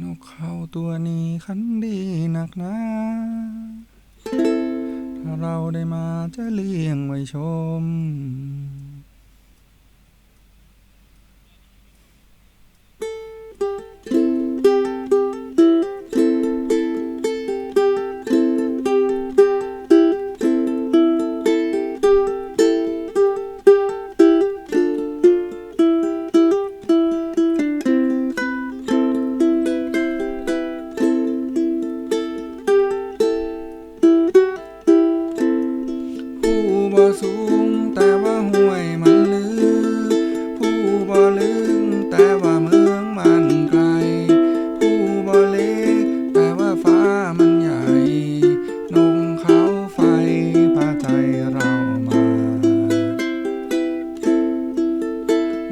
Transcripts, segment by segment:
นกเขาตัวนี้ขันดีหนักหนะ ถ้าเราได้มาจะเลี้ยงไว้ชม สูงแต่ว่าห้วยมันลึกผู้บ่ลึกแต่ว่าเมืองมันไกล ผู้บ่เล็กแต่ว่าฟ้ามันใหญ่นงเขาไฟพาใจเรามา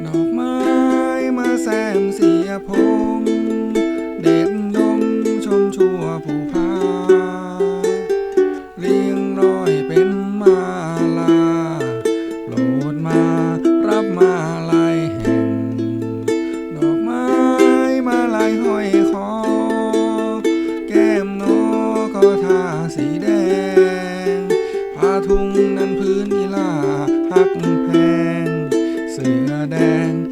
ดอกไม้มาแซมเสียพง แดง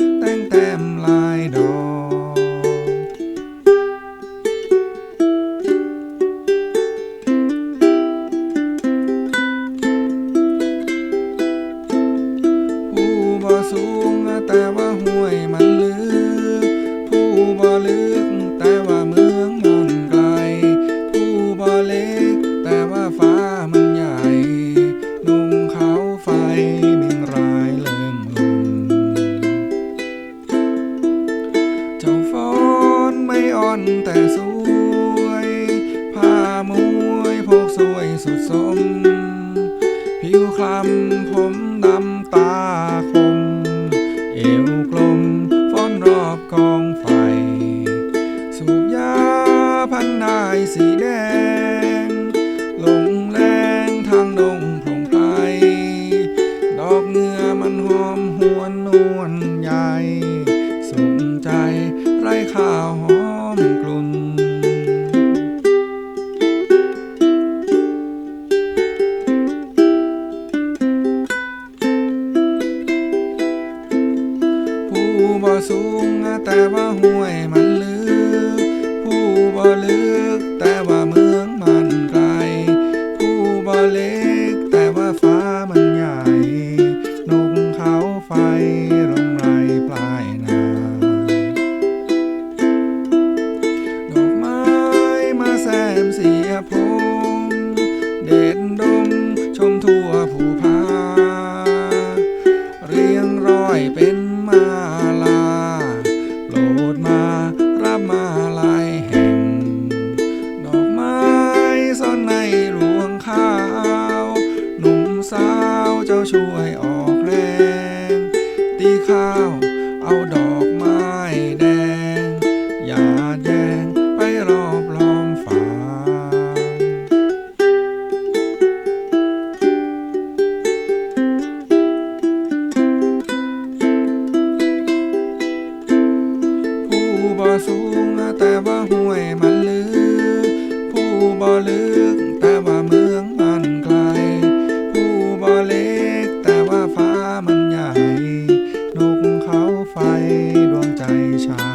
อน สูงแต่ว่าห้วยมันลึก ผู้บ่ลึกแต่ว่าเมืองมันไกล ผู้บ่เล็ก บ่ลึกแต่ว่าเมืองมันไกล ผู้บ่เล็กแต่ว่าฟ้ามันใหญ่ นกเขาไฟดวงใจชา